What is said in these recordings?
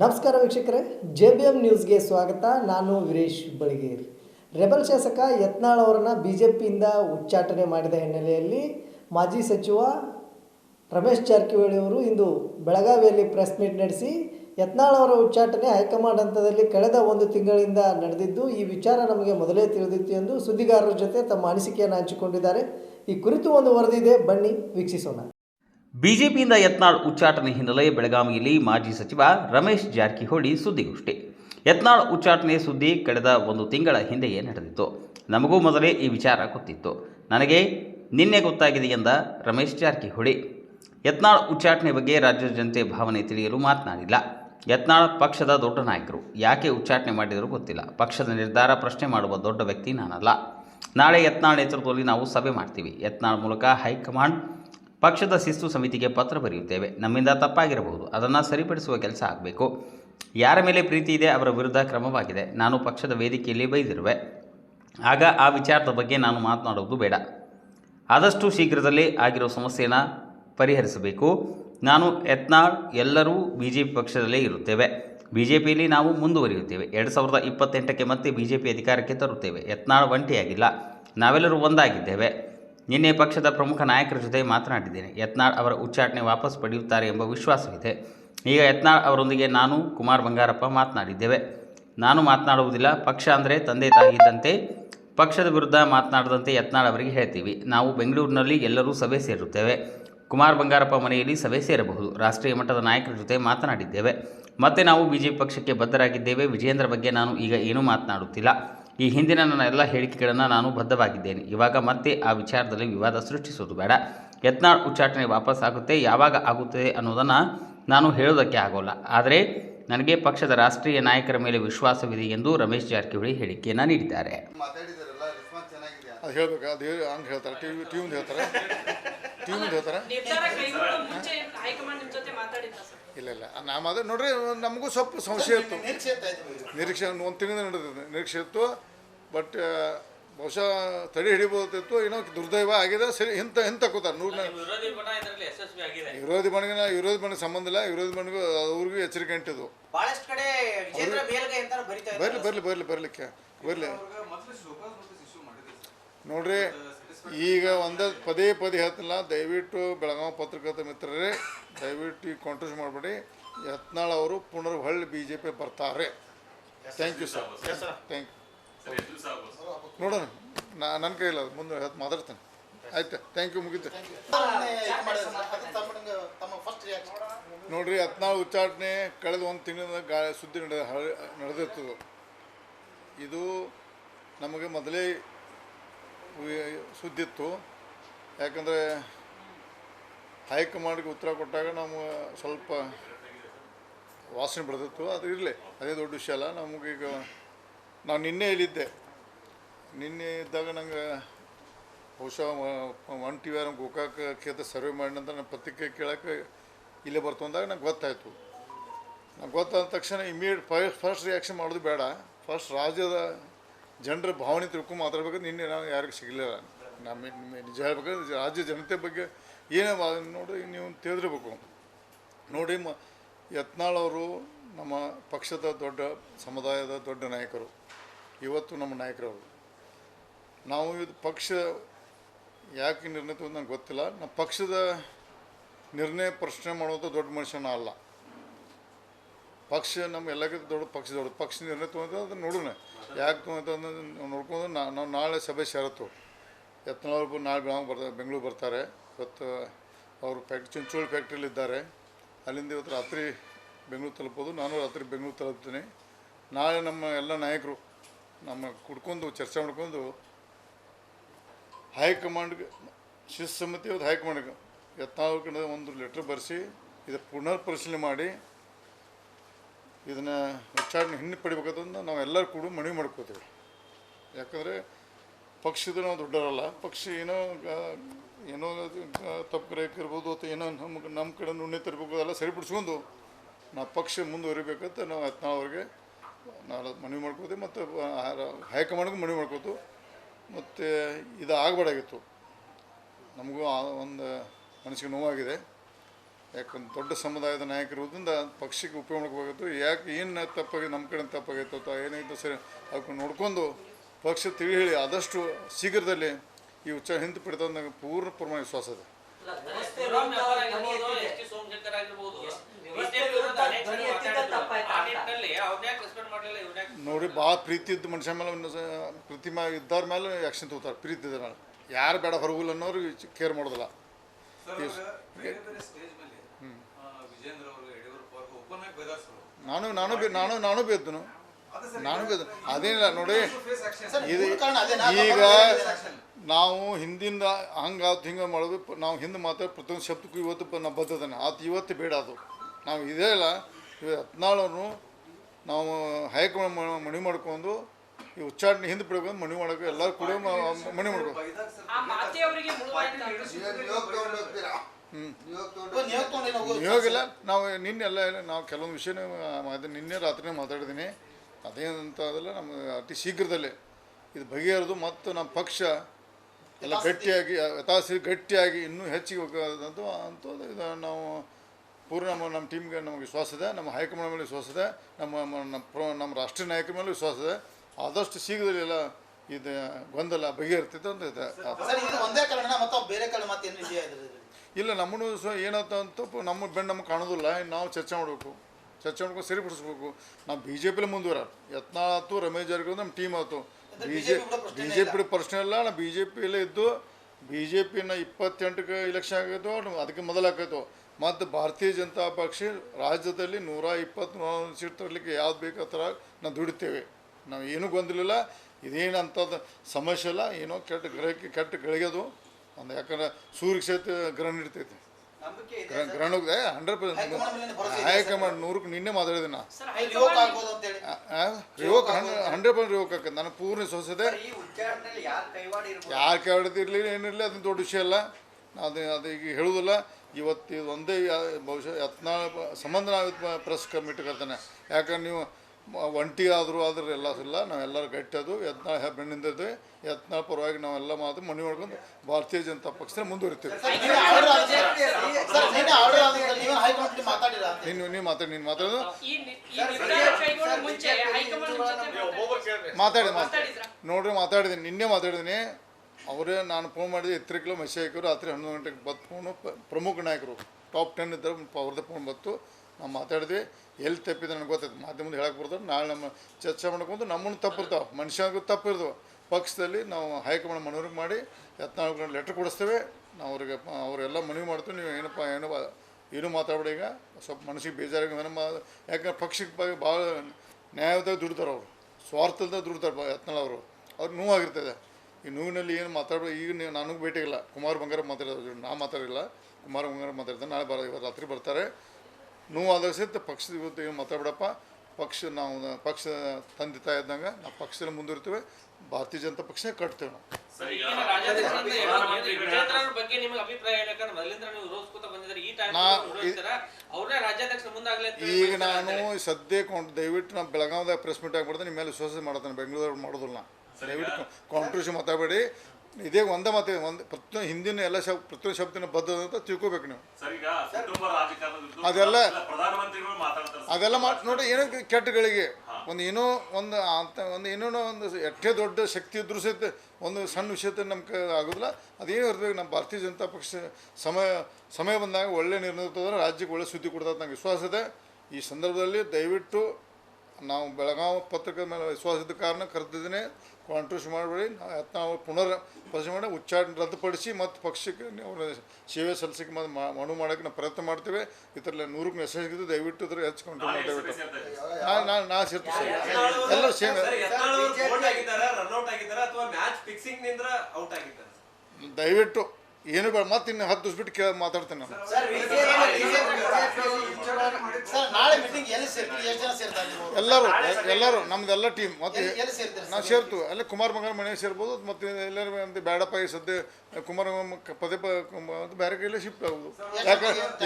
ನಮಸ್ಕಾರ ವೀಕ್ಷಕರೇ, J B M ನ್ಯೂಸ್ಗೆ ಸ್ವಾಗತ. ನಾನು ವೀರೇಶ್ ಬಳಿಗೇರಿ ರೆಬಲ್ ಶಾಸಕ ಯತ್ನಾಳ್ ಅವರನ್ನ ಬಿ ಜೆ ಪಿಯಿಂದ ಉಚ್ಚಾಟನೆ ಮಾಡಿದ ಹಿನ್ನೆಲೆಯಲ್ಲಿ ಮಾಜಿ ಸಚಿವ ರಮೇಶ್ ಜಾರಕಿಹೊಳಿ ಅವರು ಇಂದು ಬೆಳಗಾವಿಯಲ್ಲಿ ಪ್ರೆಸ್ ಮೀಟ್ ನಡೆಸಿ ಯತ್ನಾಳ್ ಅವರ ಉಚ್ಚಾಟನೆ ಹೈಕಮಾಂಡ್ ಹಂತದಲ್ಲಿ ಕಳೆದ ಒಂದು ತಿಂಗಳಿಂದ ನಡೆದಿದ್ದು, ಈ ವಿಚಾರ ನಮಗೆ ಮೊದಲೇ ತಿಳಿದಿತ್ತು ಎಂದು ಸುದ್ದಿಗಾರರ ಜೊತೆ ತಮ್ಮ ಅನಿಸಿಕೆಯನ್ನು ಹಂಚಿಕೊಂಡಿದ್ದಾರೆ. ಈ ಕುರಿತು ಒಂದು ವರದಿದೆ ಬನ್ನಿ, ವೀಕ್ಷಿಸೋಣ. ಬಿಜೆಪಿಯಿಂದ ಯತ್ನಾಳ್ ಉಚ್ಚಾಟನೆ ಹಿನ್ನೆಲೆ ಬೆಳಗಾವಿಯಲ್ಲಿ ಮಾಜಿ ಸಚಿವ ರಮೇಶ್ ಜಾರಕಿಹೊಳಿ ಸುದ್ದಿಗೋಷ್ಠಿ. ಯತ್ನಾಳ್ ಉಚ್ಚಾಟನೆ ಸುದ್ದಿ ಕಳೆದ ಒಂದು ತಿಂಗಳ ಹಿಂದೆಯೇ ನಡೆದಿತ್ತು. ನಮಗೂ ಮೊದಲೇ ಈ ವಿಚಾರ ಗೊತ್ತಿತ್ತು. ನನಗೆ ನಿನ್ನೆ ಗೊತ್ತಾಗಿದೆ ಎಂದ ರಮೇಶ್ ಜಾರಕಿಹೊಳಿ. ಯತ್ನಾಳ್ ಉಚ್ಚಾಟನೆ ಬಗ್ಗೆ ರಾಜ್ಯದ ಜನತೆ ಭಾವನೆ ತಿಳಿಯಲು ಮಾತನಾಡಿಲ್ಲ. ಯತ್ನಾಳ್ ಪಕ್ಷದ ದೊಡ್ಡ ನಾಯಕರು. ಯಾಕೆ ಉಚ್ಚಾಟನೆ ಮಾಡಿದರೂ ಗೊತ್ತಿಲ್ಲ. ಪಕ್ಷದ ನಿರ್ಧಾರ ಪ್ರಶ್ನೆ ಮಾಡುವ ದೊಡ್ಡ ವ್ಯಕ್ತಿ ನಾನಲ್ಲ. ನಾಳೆ ಯತ್ನಾಳ್ ನೇತೃತ್ವದಲ್ಲಿ ನಾವು ಸಭೆ ಮಾಡ್ತೀವಿ. ಯತ್ನಾಳ್ ಮೂಲಕ ಹೈಕಮಾಂಡ್ ಪಕ್ಷದ ಶಿಸ್ತು ಸಮಿತಿಗೆ ಪತ್ರ ಬರೆಯುತ್ತೇವೆ. ನಮ್ಮಿಂದ ತಪ್ಪಾಗಿರಬಹುದು. ಅದನ್ನು ಸರಿಪಡಿಸುವ ಕೆಲಸ ಆಗಬೇಕು. ಯಾರ ಮೇಲೆ ಪ್ರೀತಿ ಇದೆ ಅವರ ವಿರುದ್ಧ ಕ್ರಮವಾಗಿದೆ. ನಾನು ಪಕ್ಷದ ವೇದಿಕೆಯಲ್ಲಿ ಬೈದಿರುವೆ. ಆಗ ಆ ವಿಚಾರದ ಬಗ್ಗೆ ನಾನು ಮಾತನಾಡುವುದು ಬೇಡ. ಆದಷ್ಟು ಶೀಘ್ರದಲ್ಲಿ ಆಗಿರೋ ಸಮಸ್ಯೆಯನ್ನು ಪರಿಹರಿಸಬೇಕು. ನಾನು ಯತ್ನಾಳ್ ಎಲ್ಲರೂ ಬಿ ಜೆ ಪಿ ಪಕ್ಷದಲ್ಲೇ ಇರುತ್ತೇವೆ. ಬಿ ಜೆ ಪಿಯಲ್ಲಿ ನಾವು ಮುಂದುವರಿಯುತ್ತೇವೆ. ಎರಡು ಸಾವಿರದ ಇಪ್ಪತ್ತೆಂಟಕ್ಕೆ ಮತ್ತೆ ಬಿ ಜೆ ಪಿ ಅಧಿಕಾರಕ್ಕೆ ತರುತ್ತೇವೆ. ಯತ್ನಾಳ್ ಒಂಟಿಯಾಗಿಲ್ಲ. ನಾವೆಲ್ಲರೂ ಒಂದಾಗಿದ್ದೇವೆ. ನಿನ್ನೆ ಪಕ್ಷದ ಪ್ರಮುಖ ನಾಯಕರ ಜೊತೆ ಮಾತನಾಡಿದ್ದೇನೆ. ಯತ್ನಾಳ್ ಅವರ ಉಚ್ಚಾಟನೆ ವಾಪಸ್ ಪಡೆಯುತ್ತಾರೆ ಎಂಬ ವಿಶ್ವಾಸವಿದೆ. ಈಗ ಯತ್ನಾಳ್ ಅವರೊಂದಿಗೆ ನಾನು, ಕುಮಾರ್ ಬಂಗಾರಪ್ಪ ಮಾತನಾಡಿದ್ದೇವೆ. ನಾನು ಮಾತನಾಡುವುದಿಲ್ಲ, ಪಕ್ಷ ಅಂದರೆ ತಂದೆ ತಾಯಿ ಇದ್ದಂತೆ ಪಕ್ಷದ ವಿರುದ್ಧ ಮಾತನಾಡದಂತೆ ಯತ್ನಾಳ್ ಅವರಿಗೆ ಹೇಳ್ತೀವಿ. ನಾವು ಬೆಂಗಳೂರಿನಲ್ಲಿ ಎಲ್ಲರೂ ಸಭೆ ಸೇರುತ್ತೇವೆ. ಕುಮಾರ್ ಬಂಗಾರಪ್ಪ ಮನೆಯಲ್ಲಿ ಸಭೆ ಸೇರಬಹುದು. ರಾಷ್ಟ್ರೀಯ ಮಟ್ಟದ ನಾಯಕರ ಜೊತೆ ಮಾತನಾಡಿದ್ದೇವೆ. ಮತ್ತೆ ನಾವು ಬಿಜೆಪಿ ಪಕ್ಷಕ್ಕೆ ಬದ್ಧರಾಗಿದ್ದೇವೆ. ವಿಜಯೇಂದ್ರ ಬಗ್ಗೆ ನಾನು ಈಗ ಏನೂ ಮಾತನಾಡುತ್ತಿಲ್ಲ. ಈ ಹಿಂದಿನ ನನ್ನ ಎಲ್ಲ ಹೇಳಿಕೆಗಳನ್ನು ನಾನು ಬದ್ಧವಾಗಿದ್ದೇನೆ. ಇವಾಗ ಮತ್ತೆ ಆ ವಿಚಾರದಲ್ಲಿ ವಿವಾದ ಸೃಷ್ಟಿಸೋದು ಬೇಡ. ಯತ್ನಾಳ್ ಉಚ್ಚಾಟನೆ ವಾಪಸ್ ಆಗುತ್ತೆ. ಯಾವಾಗ ಆಗುತ್ತದೆ ಅನ್ನೋದನ್ನು ನಾನು ಹೇಳೋದಕ್ಕೆ ಆಗೋಲ್ಲ. ಆದರೆ ನನಗೆ ಪಕ್ಷದ ರಾಷ್ಟ್ರೀಯ ನಾಯಕರ ಮೇಲೆ ವಿಶ್ವಾಸವಿದೆ ಎಂದು ರಮೇಶ್ ಜಾರಕಿಹೊಳಿ ಹೇಳಿಕೆಯನ್ನು ನೀಡಿದ್ದಾರೆ. ಹೇಳ್ತಾರೆ. ಹೇಳ್ತಾರೆ? ಇಲ್ಲ ಇಲ್ಲ. ನಾವು ಅದು ನೋಡ್ರಿ ನಮಗೂ ಸ್ವಲ್ಪ ಸಂಶಯ ಇತ್ತು. ನಿರೀಕ್ಷೆ ಒಂದು ತಿಂಗಳ ನಡೆದಿದೆ. ನಿರೀಕ್ಷೆ ಇತ್ತು. ಬಟ್ ಬಹುಶಃ ತಡೆ ಹಿಡಿಬೋದಿತ್ತು. ಏನೋ ದುರ್ದೈವ ಆಗಿದೆ. ಸರಿ ಇಂಥ ಇಂಥ ಕೂತಾರೆ ನೂರ ವಿರೋಧಿ ಬಣಗಿನ ವಿರೋಧಿ ಬಣ್ಣ ಸಂಬಂಧ ಇಲ್ಲ. ವಿರೋಧಿ ಬಣ್ಣಗೂ ಅವ್ರಿಗೂ ಎಚ್ಚರಿಕೆ ಅಂಟಿದ್ವು ಬರಲಿ ಬರಲಿ ಬರಲಿ ಬರಲಿಕ್ಕೆ. ಬರಲಿ. ನೋಡ್ರಿ ಈಗ ಒಂದೇ ಪದೇ ಪದೇ ಹೇಳ್ತಿಲ್ಲ ದಯವಿಟ್ಟು ಬೆಳಗಾವಿ ಪತ್ರಕರ್ತ ಮಿತ್ರರೇ ದಯವಿಟ್ಟು ಈಗ ಕಾಂಟ್ರೋಸ್ ಮಾಡಬೇಡಿ. ಯತ್ನಾಳ್ ಅವರು ಪುನರ್ ಹೊಳ್ಳಿ ಬಿ ಜೆ ಪಿ ಬರ್ತಾರೆ thank you sir thank you ನೋಡೋಣ ನಾ ನನ್ನ ಕೈಲ ಅದು. ಮುಂದೆ ಹೇಳ್ತು ಮಾತಾಡ್ತೇನೆ. ಆಯ್ತು ಥ್ಯಾಂಕ್ ಯು ಮುಗಿತು. ತಮ್ಮ ಫಸ್ಟ್ ರಿಯಾಕ್ಷನ್ ನೋಡ್ರಿ ಹತ್ನಾಳು ಉಚ್ಚಾಟನೆ ಕಳೆದ ಒಂದು ತಿಂಗಳಿಂದ ಗಾ ಸುದ್ದಿ ನಡೆ ನಡೆದಿರ್ತದೆ. ಇದು ನಮಗೆ ಮೊದಲೇ ಸುದ್ದಿತ್ತು. ಯಾಕಂದರೆ ಹೈಕಮಾಂಡ್ಗೆ ಉತ್ತರ ಕೊಟ್ಟಾಗ ನಾವು ಸ್ವಲ್ಪ ವಾಸನೆ ಬೆಳೆದಿತ್ತು ಅದು ಇರಲಿ, ಅದೇ ದೊಡ್ಡ ವಿಷಯ ಅಲ್ಲ. ನಮಗೀಗ ನಾವು ನಿನ್ನೆ ಇಲ್ಲಿದ್ದೆ ನಿನ್ನೆ ಇದ್ದಾಗ ನಂಗೆ ಬಹುಶಃ one T V R Gokak ಕ್ಷೇತ್ರ ಸರ್ವೆ ಮಾಡಿ ನಂತರ ನಾನು ಪತ್ರಿಕೆ ಕೇಳೋಕೆ ಇಲ್ಲೇ ಬರ್ತು ಅಂದಾಗ ನಂಗೆ ಗೊತ್ತಾಯಿತು. ನಂಗೆ ಗೊತ್ತಾದ ತಕ್ಷಣ ಇಮಿಡಿಯೇಟ್ ಫಸ್ಟ್ ರಿಯಾಕ್ಷನ್ ಮಾಡೋದು ಬೇಡ. ಫಸ್ಟ್ ರಾಜ್ಯದ ಜನರ ಭಾವನೆ ತಿಳ್ಕೊಂಡು ಮಾತಾಡ್ಬೇಕಂದ್ರೆ ನಿನ್ನೆ ನಾನು ಯಾರಿಗೂ ಸಿಗಲಿಲ್ಲ. ನಮ್ಮ ನಿಜ ಹೇಳ್ಬೇಕಂದ್ರೆ ರಾಜ್ಯ ಜನತೆ ಬಗ್ಗೆ ಏನೇ ನೋಡಿ ನೀವು ತಿಳಿದಿರ್ಬೇಕು. ನೋಡಿ, ಮ, ಯತ್ನಾಳ್ ಅವರು ನಮ್ಮ ಪಕ್ಷದ ದೊಡ್ಡ ಸಮುದಾಯದ ದೊಡ್ಡ ನಾಯಕರು. ಇವತ್ತು ನಮ್ಮ ನಾಯಕರವರು. ನಾವು ಇದು ಪಕ್ಷ ಯಾಕೆ ನಿರ್ಣಯ ನಂಗೆ ಗೊತ್ತಿಲ್ಲ. ನಮ್ಮ ಪಕ್ಷದ ನಿರ್ಣಯ ಪ್ರಶ್ನೆ ಮಾಡುವಂಥ ದೊಡ್ಡ ಮನುಷ್ಯನ ಅಲ್ಲ. ಪಕ್ಷ ನಮ್ಮ ಎಲ್ಲಕ್ಕಿಂತ ದೊಡ್ಡ ಪಕ್ಷ ದೊಡ್ಡ ಪಕ್ಷ ನಿರ್ಣಯ ತೊಗೊಂತ ಅದನ್ನು ನೋಡೋಣ. ಯಾಕೆ ತೊಗೊಂತ ನೋಡ್ಕೊಂಡು ನಾವು ನಾಳೆ ಸಭೆ ಸೇರತ್ತು ಯತ್ನಾಳ್ ನಾಳೆ ಬೆಳಗ್ಗೆ ಬರ್ತಾರೆ ಬೆಂಗಳೂರು ಬರ್ತಾರೆ. ಇವತ್ತು ಅವರು ಫ್ಯಾಕ್ಟ್ರಿ, ಚಿಂಚೋಳಿ ಫ್ಯಾಕ್ಟ್ರಿಲಿ ಇದ್ದಾರೆ. ಅಲ್ಲಿಂದ ಇವತ್ತು ರಾತ್ರಿ ಬೆಂಗಳೂರು ತಲುಪೋದು. ನಾನು ರಾತ್ರಿ ಬೆಂಗಳೂರು ತಲುಪ್ತೀನಿ. ನಾಳೆ ನಮ್ಮ ಎಲ್ಲ ನಾಯಕರು ನಮ್ಮ ಕುಡ್ಕೊಂಡು, ಚರ್ಚೆ ಮಾಡ್ಕೊಂಡು ಹೈಕಮಾಂಡ್ಗೆ, ಶಿಸ್ತು ಸಮಿತಿ ಇವತ್ತು ಹೈಕಮಾಂಡ್ಗೆ ಯತ್ನಾಳ್ ಒಂದು ಲೆಟ್ರ್ ಬರೆಸಿ ಇದು ಪುನರ್ ಪರಿಶೀಲನೆ ಮಾಡಿ ಇದನ್ನು ಉಚ್ಚಾರಣೆ ಹಿಂದೆ ಪಡಿಬೇಕಂತಂದು ನಾವು ಎಲ್ಲರೂ ಕೂಡ ಮನವಿ ಮಾಡ್ಕೋತೀವಿ. ಯಾಕಂದರೆ ಪಕ್ಷದ ನಾವು ದೊಡ್ಡರಲ್ಲ ಪಕ್ಷಿ ಏನೋ ಏನೋ ತಪ್ಪು ಗ್ರಹಕ್ಕೆ ಇರ್ಬೋದು ಅಥವಾ ಏನೋ ನಮ್ಗೆ ನಮ್ಮ ಕಡೆ ಉಣ್ಣೆ ತರಬೇಕು ಅದೆಲ್ಲ ಸರಿಪಡಿಸ್ಕೊಂಡು ನಾವು ಪಕ್ಷ ಮುಂದುವರಿಬೇಕಂತ ನಾವು ಯತ್ನಾಳ್ ಅವ್ರಿಗೆ ನಾಳೆ ಮನವಿ ಮಾಡ್ಕೋತೀವಿ ಮತ್ತು ಹೈಕಮಾಂಡ್ಗೂ ಮನವಿ ಮಾಡ್ಕೋತು ಮತ್ತು ಇದು ಆಗಬೇಡಾಗಿತ್ತು ನಮಗೂ ಒಂದು ಮನಸ್ಸಿಗೆ ನೋವಾಗಿದೆ. ಯಾಕಂದ್ರೆ ದೊಡ್ಡ ಸಮುದಾಯದ ನಾಯಕರಿರೋದ್ರಿಂದ ಪಕ್ಷಕ್ಕೆ ಉಪಯೋಗ ಮಾಡ್ಕೋಬೇಕು ಯಾಕೆ ಏನು ತಪ್ಪಾಗಿ ನಮ್ಮ ಕಡೆ ತಪ್ಪಾಗೈತೆ ಅಥವಾ ಏನಾಯ್ತು ಸರಿ ಅದಕ್ಕೆ ನೋಡ್ಕೊಂಡು ಪಕ್ಷ ತಿಳಿ ಹೇಳಿ ಆದಷ್ಟು ಶೀಘ್ರದಲ್ಲಿ ಈ ಉಚ್ಚಾರ ಹಿಂದೆ ಪಡೆದ ನನಗೆ ಪೂರ್ಣ ಪ್ರಮಾಣ ವಿಶ್ವಾಸ ಇದೆ. ನೋಡಿ ಭಾಳ ಪ್ರೀತಿ ಇದ್ದ ಮನುಷ್ಯ ಮೇಲೆ ಪ್ರೀತಿ ಇದ್ದವ್ರ ಮೇಲೆ ಆ್ಯಕ್ಷನ್ ತಗೋತಾರೆ ಪ್ರೀತಿ ಇದ್ದಾರೆ ಯಾರು ಬೇಡ ಹೊರಗುಲ್ಲ ಅನ್ನೋರು ಕೇರ್ ಮಾಡೋದಿಲ್ಲ. ನಾನು ನಾನು ಬೇ ನಾನು ನಾನು ಬೇದ್ದನು ನಾನು ಬೇದ ಅದೇನಿಲ್ಲ ನೋಡಿ. ಇದು ಈಗ ನಾವು ಹಿಂದಿಂದ ಹಂಗಾತು ಹಿಂಗೆ ಮಾಡೋದು ನಾವು ಹಿಂದೆ ಮಾತ್ರ ಪ್ರತಿಯೊಂದು ಶಬ್ದಕ್ಕೂ ಇವತ್ತು ನಾವು ಬದ್ದದಾನೆ ಆತು ಇವತ್ತು ಬೇಡ ಅದು. ನಾವು ಇದೇ ಇಲ್ಲ ಇವ ಹತ್ನಾಳನ್ನು ನಾವು ಹೈಕ ಮಣಿ ಮಾಡ್ಕೊಂಡು ಈ ಉಚ್ಚಾಟನೆ ಹಿಂದೆ ಬಿಡ್ಕೊಂಡು ಮಣಿ ಮಾಡೋಕೆ ಎಲ್ಲರೂ ಕೂಡ ಮಣಿ ಮಾಡ್ಬೇಕು. ನಿಯೋಗಿಲ್ಲ ನಾವು ನಿನ್ನೆ ಎಲ್ಲ ನಾವು ಕೆಲವೊಂದು ವಿಷಯ ಅದು ನಿನ್ನೆ ರಾತ್ರಿನೇ ಮಾತಾಡಿದ್ದೀನಿ. ಅದೇನಂತ ಅದಲ್ಲ ನಮ್ಮ ಅತಿ ಶೀಘ್ರದಲ್ಲೇ ಇದು ಬಗೆಹರಿದು ಮತ್ತು ನಮ್ಮ ಪಕ್ಷ ಎಲ್ಲ ಗಟ್ಟಿಯಾಗಿ ಯಥಾಸ್ಥಿತಿ ಗಟ್ಟಿಯಾಗಿ ಇನ್ನೂ ಹೆಚ್ಚಿಗೆ ಹೋಗೋದಂತೂ ಅಂತೂ ಇದು ನಾವು ಪೂರ್ಣ ನಮ್ಮ ನಮ್ಮ ಟೀಮ್ಗೆ ನಮಗೆ ವಿಶ್ವಾಸ ಇದೆ. ನಮ್ಮ ಹೈಕಮಾಂಡ್ ಮೇಲೆ ವಿಶ್ವಾಸ ಇದೆ. ನಮ್ಮ ನಮ್ಮ ಪ್ರ- ನಮ್ಮ ರಾಷ್ಟ್ರೀಯ ನಾಯಕರ ಮೇಲೆ ವಿಶ್ವಾಸ ಇದೆ. ಆದಷ್ಟು ಶೀಘ್ರದಲ್ಲಿ ಎಲ್ಲ ಇದು ಗೊಂದಲ ಬಗೆಹರಿತೈತೆ ಅಂತ ಇದೆ. ಒಂದೇ ಕಾರಣ ಮತ್ತೆ ಬೇರೆ ಕಾರಣ ಮತ್ತೆ? ಇಲ್ಲ ನಮ್ಮನ್ನು ಸಹ ಏನಾಯ್ತು ಅಂತ ನಮ್ಮ ಬೆನ್ನು ನಮ್ಗೆ ಕಾಣೋದಿಲ್ಲ. ನಾವು ಚರ್ಚೆ ಮಾಡಬೇಕು. ಚರ್ಚೆ ಮಾಡ್ಕೊಂಡು ಸರಿಪಡಿಸ್ಬೇಕು. ನಾವು ಬಿ ಜೆ ಪಿಲಿ ಮುಂದುವರ ಯತ್ನಾಳ್ ಆಯ್ತು ರಮೇಶ್ ಜಾರಕಿಹೊಳಿ ನಮ್ಮ ಟೀಮ್ ಆಯ್ತು. B J B J P ಪ್ರಶ್ನೆ ಇಲ್ಲ. ನಾವು ಬಿ ಜೆ ಪಿಲೇ ಇದ್ದು ಬಿ ಜೆ ಪಿನ ಇಪ್ಪತ್ತೆಂಟಕ್ಕೆ ಇಲೆಕ್ಷನ್ ಆಗೈತೋ ಅದಕ್ಕೆ ಮೊದಲಾಕೈತೋ ಮತ್ತು ಭಾರತೀಯ ಜನತಾ ಪಕ್ಷ ರಾಜ್ಯದಲ್ಲಿ ನೂರ ಇಪ್ಪತ್ತು ನೂರ ಸೀಟ್ ತರಲಿಕ್ಕೆ ಯಾವ್ದು ಬೇಕೋ ಥರ ನಾವು ದುಡಿತೇವೆ. ನಾವು ಏನೂ ಗೊಂದಲಿಲ್ಲ ಇದೇನು ಅಂಥದ್ದು ಸಮಸ್ಯೆ ಇಲ್ಲ. ಏನೋ ಕೆಟ್ಟ ಗ್ರಹಕ್ಕೆ ಕೆಟ್ಟ ಗಳಿಗೆದು ಒಂದು ಯಾಕಂದ್ರೆ ಸೂರ್ಯ ಕ್ಷೇತ್ರ ಗ್ರಹಣ ಇದೆ ಗ್ರಹಣ ಹಂಡ್ರೆಡ್ ಪರ್ಸೆಂಟ್ ಹೈಕಮಾಂಡ್ ನೂರಕ್ಕೆ ನಿನ್ನೆ ಮಾತಾಡಿದೆ ನಾ ರಿವೋಕ್ ಹಂಡ್ರೆಡ್ ಪರ್ಸೆಂಟ್ ರಿವೋಕ್ ಆಕೈತೆ ನಾನು ಪೂರ್ಣ ಸೋಸದೆ. ಇದೆ ಈ ಉಚ್ಚಾರಣೆಯಲ್ಲಿ ಯಾರು ಕೈವಾಡ ಇರ್ಬೋದು? ಯಾರು ಕೇಳದಿರಲಿ ಏನಿರಲಿ ಅದನ್ನ ದೊಡ್ಡ ವಿಷಯ ಅಲ್ಲ. ಅದು ಅದು ಈಗ ಹೇಳುವುದಿಲ್ಲ. ಇವತ್ತು ಇದು ಒಂದೇ ಬಹುಶಃ ಯತ್ನಾಳ ಸಂಬಂಧ ನಾವು ಪ್ರೆಸ್ ಕಮಿಟಿ ಕರ್ತಾನೆ ಯಾಕಂದ್ರೆ ನೀವು ಒಂಟಿ ಆದರೂ ಆದ್ರೆ ಎಲ್ಲ ಇಲ್ಲ. ನಾವೆಲ್ಲರೂ ಗಟ್ಟಿದ್ದು ಯತ್ನ ಹೆ- ಯತ್ನ ಪರವಾಗಿ ನಾವೆಲ್ಲ ಮಾತು ಮನೆ ಮಾಡ್ಕೊಂಡು ಭಾರತೀಯ ಜನತಾ ಪಕ್ಷ ಮುಂದುವರಿತೀವಿ. ನೀನು ನೀವು ಮಾತಾಡಿ ನೀನು ಮಾತಾಡೋದು ಈ ನಿ- ಈ ನಿರ್ಧಾರ ಕೈಗೊಳ್ಳುವ ಮುಂಚೆ ಹೈಕಮಾಂಡ್ ಜೊತೆ ಮಾತಾಡಿ- ಮಾತಾಡಿ ಮಾತಾಡಿ. ಮಾತಾಡಿದ್ರಾ? ನೋಡ್ರಿ ಮಾತಾಡಿದ್ದೀನಿ ನಿನ್ನೆ ಮಾತಾಡಿದ್ದೀನಿ. ಅವರೇ ನಾನು ಫೋನ್ ಮಾಡಿದೆ ಕಿಲೋ ಮೆಸೇಜ್ ಹಾಕಿದ್ರು. ರಾತ್ರಿ ಹನ್ನೊಂದು ಗಂಟೆಗೆ ಬತ್ತು ಫೋನು ಪ್ರಮುಖ ನಾಯಕರು. ಟಾಪ್ ಟೆನ್ ಇದ್ದರು ಅವ್ರದ್ದು ಫೋನ್ ಬತ್ತು ನಾವು ಮಾತಾಡಿದ್ವಿ ಎಲ್ಲಿ ತಪ್ಪಿದೆ ನನಗೆ ಗೊತ್ತಾಯ್ತು. ಮಾಧ್ಯಮದ ಹೇಳಕ್ಕೆ ಬರ್ತಾರೆ ನಾಳೆ ನಮ್ಮ ಚರ್ಚೆ ಮಾಡ್ಕೊಂಡು ನಮ್ಮನ್ನು ತಪ್ಪಿರ್ತಾವೆ. ಮನುಷ್ಯನಿಗೂ ತಪ್ಪಿರ್ತಾವೆ ಪಕ್ಷದಲ್ಲಿ ನಾವು ಹೈಕಮಾಂಡ್ ಮನವರಿಕೆ ಮಾಡಿ ಯತ್ನಾಳ್ ಲೆಟ್ರ್ ಕೊಡಿಸ್ತೇವೆ. ನಾವು ಅವ್ರಿಗೆ, ಅವರೆಲ್ಲ ಮನವಿ ಮಾಡ್ತೀವಿ. ನೀವು ಏನಪ್ಪ, ಏನು ಏನು ಮಾತಾಡಬೇಡಿ ಈಗ. ಸ್ವಲ್ಪ ಮನಸ್ಸಿಗೆ ಬೇಜಾರಾಗಿ ನಮ್ಮ ಯಾಕಂದ್ರೆ ಪಕ್ಷಕ್ಕೆ ಬಗ್ಗೆ ಭಾಳ ನ್ಯಾಯದಾಗ ದುಡ್ತಾರೆ ಅವರು. ಸ್ವಾರ್ಥದಾಗ ದುಡ್ತಾರೆ ಯತ್ನಾಳ್ ಅವರು. ಅವ್ರು ನೋವಾಗಿರ್ತದೆ. ಈ ನೋವಿನಲ್ಲಿ ಏನು ಮಾತಾಡಬೇಕು ಈಗ ನೀವು, ನನಗೆ ಇಲ್ಲ ಕುಮಾರ್ ಬಂಗಾರ ಮಾತಾಡೋದು ನಾ ಮಾತಾಡಿಲ್ಲ. ಕುಮಾರ್ ಬಂಗಾರ ಮಾತಾಡ್ತಾರೆ ನಾಳೆ ಬರ, ಇವತ್ತು ರಾತ್ರಿ ಬರ್ತಾರೆ. ನೋವಾದಾಗ ಸಹಿತ ಪಕ್ಷದ ಇವತ್ತು ಏನು ಮಾತಾಡ್ಬಿಡಪ್ಪ. ಪಕ್ಷ ನಾವು ಪಕ್ಷ ತಂದೆ ತಾಯಿ ಇದ್ದಂಗೆ ನಾವು ಪಕ್ಷದಲ್ಲಿ ಮುಂದಿರ್ತೇವೆ. ಭಾರತೀಯ ಜನತಾ ಪಕ್ಷ ಕಟ್ತೇವೆ ನಾವು. ನೀವು ಈಗ ನಾನು ಸದ್ಯಕ್ಕೆ ಹೊಂಟು ದಯವಿಟ್ಟು ನಾನು ಬೆಳಗಾವದಾಗ ಪ್ರೆಸ್ ಮೀಟ್ ಆಗ್ಬಿಡ್ದೆ ನಿಮ್ಮ ಮೇಲೆ ವಿಶ್ವಾಸ ಮಾಡ್ತಾನೆ. ಬೆಂಗಳೂರು ಮಾಡೋದಿಲ್ಲ. ದಯವಿಟ್ಟು ಕಾಂಟ್ರಿಬ್ಯೂಷನ್ ಮಾತಾಡಬೇಡಿ. ಇದೇ ಒಂದ ಮಾತು ಒಂದು ಪ್ರತಿಯೊಂದು ಹಿಂದಿನ ಎಲ್ಲ ಶಬ್ ಪ್ರತಿಯೊಂದು ಶಬ್ದನ ಬದ್ಧ ಅಂತ ತಿಳ್ಕೊಬೇಕು ನೀವು. ಅದೆಲ್ಲ- ಅದೆಲ್ಲ ಮಾಡಿ ನೋಡಿ ಏನೋ ಕೆಟ್ಟಗಳಿಗೆ. ಒಂದು ಏನೋ ಒಂದು ಅಂತ ಒಂದು ಏನೋ ಒಂದು ಎಷ್ಟೇ ದೊಡ್ಡ ಶಕ್ತಿ ಇದ್ರೂ ಸಹಿತ ಒಂದು ಸಣ್ಣ ವಿಷಯದ ನಮ್ಗೆ ಆಗೋದಿಲ್ಲ. ಅದೇನು ಇರ್ಬೇಕು ನಮ್ಮ ಭಾರತೀಯ ಜನತಾ ಪಕ್ಷ ಸಮಯ ಸಮಯ ಬಂದಾಗ ಒಳ್ಳೆ ನಿರ್ಣಯ ತಗೊಂಡ್ರೆ ರಾಜ್ಯಕ್ಕೆ ಒಳ್ಳೆ ಸುದ್ದಿ ಕೊಡ್ತದೆ ನಂಗೆ ವಿಶ್ವಾಸ ಇದೆ. ಈ ಸಂದರ್ಭದಲ್ಲಿ ದಯವಿಟ್ಟು ನಾವು ಬೆಳಗಾವಿ ಪತ್ರಿಕೆ ಮೇಲೆ ವಿಶ್ವಾಸ ಇದ್ದ ಕಾರಣ ಕರೆದಿದ್ದೇನೆ ಕಾಂಟ್ರಿಬ್ಯೂಷನ್ ಮಾಡಬೇಡಿ. ನಾವು ಪುನರ್ ಪರಿಶೀಲನೆ ಮಾಡಿ ಉಚ್ಚಾಟನೆ ರದ್ದುಪಡಿಸಿ ಮತ್ತು ಪಕ್ಷಕ್ಕೆ ಅವರ ಸೇವೆ ಸಲ್ಲಿಸಕ್ಕೆ ಮತ್ತು ಮನು ಮಾಡೋಕ್ಕೆ ನಾವು ಪ್ರಯತ್ನ ಮಾಡ್ತೇವೆ. ಇದರಲ್ಲಿ ನೂರಕ್ಕೆ ಮೆಸೇಜ್ ಇದ್ದು ದಯವಿಟ್ಟು ಇದ್ರೆ ಹೆಚ್ಚು ಕಂಟ್ರೋಲ್ ಮಾಡಿ ದಯವಿಟ್ಟು ನಾನು ನಾನು ನಾ ಸೇರ್ತೀನಿ ಸರ್ ಎಲ್ಲರೂ ಸೇಮ್ ದಯವಿಟ್ಟು ಏನು ಬೇಡ ಮತ್ತೆ ಇನ್ನು ಹತ್ತು ದಿವಸ ಬಿಟ್ಟು ಕೇಳಿ ಮಾತಾಡ್ತೇನೆ ನಾನು ಸರ್ ಸರ್ ನಾಳೆ ಮೀಟಿಂಗ್ ಎಲ್ಲಿ ಸೇರ್ತೀರಿ ಎಷ್ಟು ಜನ ಸೇರ್ತಾರೆ ಎಲ್ಲರೂ ಎಲ್ಲರೂ ನಮ್ದೆಲ್ಲ ಟೀಮ್ ಮತ್ತೆ ನಾವು ಸೇರ್ತೀವಿ ಅಲ್ಲೇ ಕುಮಾರ್ ಮಂಗನ ಮನೆ ಸೇರ್ಬೋದು ಮತ್ತೆ ಎಲ್ಲರೂ ಅಂತ ಬೇಡಪ್ಪ ಈ ಸದ್ಯ ಕುಮಾರ ಪದೇ ಪದೇ ಬೇರೆ ಕೈಲೇ ಶಿಫ್ಟ್ ಆಗೋದು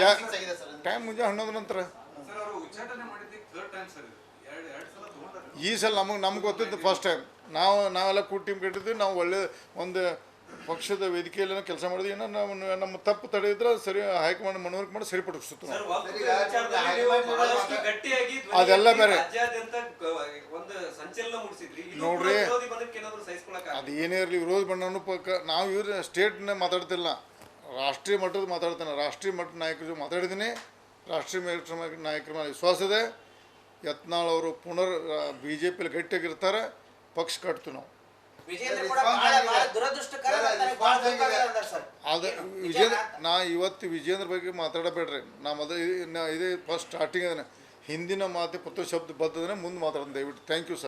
ಯಾಕೆ ಟೈಮ್ ಮುಂಜಾನೆ ಹನ್ನೊಂದು ನಂತರ ಸರ್ ಅವರು ಉಚ್ಚಾಟನೆ ಮಾಡಿದ್ದಕ್ಕೆ ಥರ್ಡ್ ಟೈಮ್ ಸರ್ ಎರಡು ಎರಡು ಸಲ ತಗೊಂಡಾರೆ ಈ ಸಲ ನಮಗೆ ನಮ್ಗೆ ಗೊತ್ತಿದ್ದು ಫಸ್ಟ್ ಟೈಮ್ ನಾವು ನಾವೆಲ್ಲ ಕೂಡ ಟೀಮ್ ಕಟ್ಟಿದ್ವಿ ನಾವು ಒಳ್ಳೆ ಒಂದು ಪಕ್ಷದ ವೇದಿಕೆಯಲ್ಲಿ ಕೆಲಸ ಮಾಡಿದ್ವಿ ಏನೋ ನಾವು ನಮ್ಮ ತಪ್ಪು ತಡೆಯಿದ್ರೆ ಸರಿ ಹೈಕಮಾಂಡ್ ಮನವರಿಕೆ ಮಾಡಿ ಸರಿಪಡಿಸ್ತೀವಿ ಸರ್ ನಾವು ಸರಿ, ಆಯ್ತು. ವಿಚಾರದಲ್ಲಿ ಆಯ್ತು. ನೀವು ಆಯ್ತು. ಬಹಳಷ್ಟು ಆಯ್ತು. ಗಟ್ಟಿಯಾಗಿ ಧ್ವನಿ ಅದೆಲ್ಲ ಬೇರೆ. ರಾಜ್ಯಾದ್ಯಂತ ಗ- ಒಂದು ಸಂಚಲನ ಮೂಡಿಸಿದ್ರಿ ಇದು ನೋಡ್ರಿ. ವಿರೋಧಿ ಬದಕ್ಕೆ ಏನಾದ್ರು ಸಹಿಸ್ಕೊಳಕ್ ಅದು ಏನೇ ಇರಲಿ ವಿರೋಧ ಬಣ್ಣನೂ ಪಕ್ಕ ನಾವು ಇವ್ರ ಸ್ಟೇಟ್ನ ಮಾತಾಡ್ತಿಲ್ಲ ರಾಷ್ಟ್ರೀಯ ಮಟ್ಟದ ಮಾತಾಡ್ತಾನೆ ರಾಷ್ಟ್ರೀಯ ಮಟ್ಟದ ನಾಯಕರ ಜೊತೆ ಮಾತಾಡಿದ್ದೀನಿ ರಾಷ್ಟ್ರೀಯ ಮಟ್ಟದ ನಾಯಕರ ಮೇಲೆ ವಿಶ್ವಾಸ ಇದೆ ಯತ್ನಾಳ್ ಅವರು ಪುನರ್ ಬಿ ಜೆ ಪಿಲಿ ಗಟ್ಟಿಯಾಗಿರ್ತಾರೆ ಪಕ್ಷ ಕಟ್ತೀವಿ ನಾವು ವಿಜೇಂದ್ರ ಕೂಡ ಬಹಳ ಬಹಳ ದುರದೃಷ್ಟಕರ ಮತ್ತು ಬಹಳ ದುಃಖಕರ ಸರ್. ಅದು ವಿಜೇಂದ್ರ ನಾ ಇವತ್ತು ವಿಜೇಂದ್ರ ಬಗ್ಗೆ ಮಾತಾಡಬೇಡ್ರಿ. ನಾ ಮೊದಲು ಇದೇ ಫಸ್ಟ್ ಸ್ಟಾರ್ಟಿಂಗ್ ಅದನ್ನ ಹಿಂದಿನ ಮಾತು ಪುತ್ರ ಶಬ್ದ ಬದ್ದದನ್ನ ಮುಂದೆ ಮಾತಾಡೋದು ದಯವಿಟ್ಟು. Thank you sir